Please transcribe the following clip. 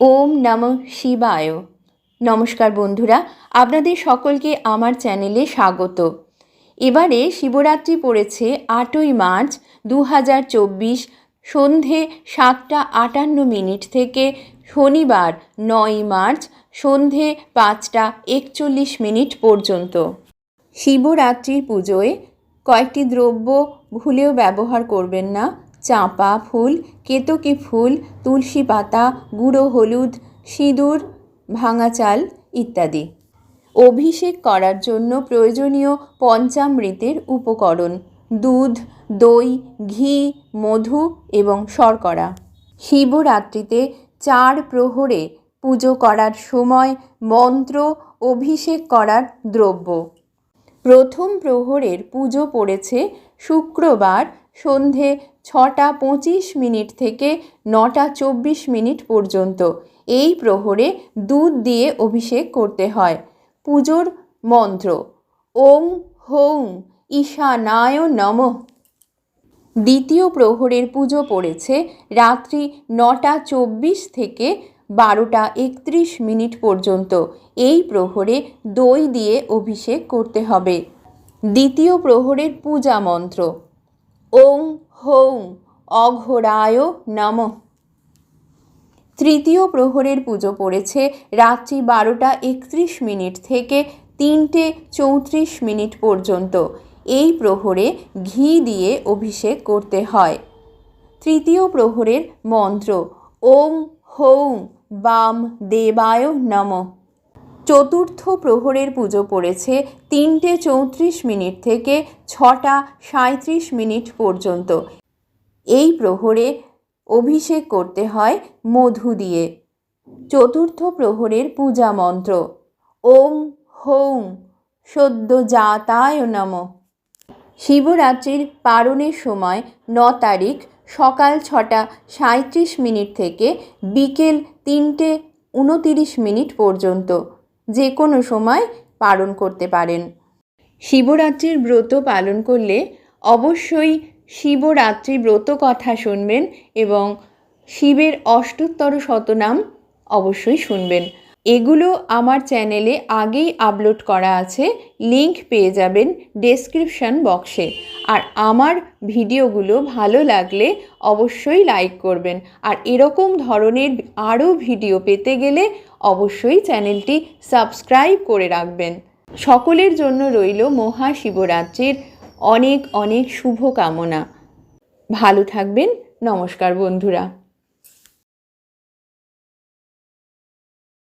ওম নম শিবায়। নমস্কার বন্ধুরা, আপনাদের সকলকে আমার চ্যানেলে স্বাগত। এবারে শিবরাত্রি পড়েছে আটই মার্চ দু হাজার চব্বিশ সন্ধে সাতটা আটান্ন মিনিট থেকে শনিবার নয় মার্চ সন্ধে পাঁচটা একচল্লিশ মিনিট পর্যন্ত। শিবরাত্রির পুজোয় কয়েকটি দ্রব্য ভুলেও ব্যবহার করবেন না। চাঁপা ফুল, কেতকী ফুল, তুলসী পাতা, গুঁড়ো হলুদ, সিঁদুর, ভাঙা চাল ইত্যাদি। অভিষেক করার জন্য প্রয়োজনীয় পঞ্চামৃতের উপকরণ দুধ, দই, ঘি, মধু এবং শর্করা। শিবরাত্রিতে চার প্রহরে পুজো করার সময় মন্ত্র অভিষেক করার দ্রব্য। প্রথম প্রহরের পুজো পড়েছে শুক্রবার সন্ধে ছটা পঁচিশ মিনিট থেকে নটা চব্বিশ মিনিট পর্যন্ত। এই প্রহরে দুধ দিয়ে অভিষেক করতে হয়। পুজোর মন্ত্র ওং হৌং ঈশানায় নমঃ। দ্বিতীয় প্রহরের পুজো পড়েছে রাত্রি নটা চব্বিশ থেকে বারোটা একত্রিশ মিনিট পর্যন্ত। এই প্রহরে দই দিয়ে অভিষেক করতে হবে। দ্বিতীয় প্রহরের পূজা মন্ত্র ওং হৌং অঘোরায় নমঃ। তৃতীয় প্রহরের পুজো পড়েছে রাত্রি বারোটা একত্রিশ মিনিট থেকে তিনটে চৌত্রিশ মিনিট পর্যন্ত। এই প্রহরে ঘি দিয়ে অভিষেক করতে হয়। তৃতীয় প্রহরের মন্ত্র, ওং হৌং বাম দেবায় নমঃ। চতুর্থ প্রহরের পুজো পড়েছে তিনটে চৌত্রিশ মিনিট থেকে ছটা সাঁত্রিশ মিনিট পর্যন্ত। এই প্রহরে অভিষেক করতে হয় মধু দিয়ে। চতুর্থ প্রহরের পূজা মন্ত্র। ওং হৌং সদ্য জাতায় নমঃ। শিবরাত্রির পারণের সময় ন তারিখ সকাল ছটা সাঁত্রিশ মিনিট থেকে বিকেল তিনটে উনতিরিশ মিনিট পর্যন্ত। যে কোনো সময় পালন করতে পারেন। শিবরাত্রির ব্রত পালন করলে অবশ্যই শিবরাত্রি ব্রত কথা শুনবেন এবং শিবের অষ্টোত্তর শতনাম অবশ্যই শুনবেন। এগুলো আমার চ্যানেলে আগেই আপলোড করা আছে, লিংক পেয়ে যাবেন ডেসক্রিপশন বক্সে। আর আমার ভিডিওগুলো ভালো লাগলে অবশ্যই লাইক করবেন। আর এরকম ধরনের আরও ভিডিও পেতে গেলে অবশ্যই চ্যানেলটি সাবস্ক্রাইব করে রাখবেন। সকলের জন্য রইল মহাশিবরাত্রির অনেক অনেক শুভ কামনা ভালো থাকবেন, নমস্কার বন্ধুরা।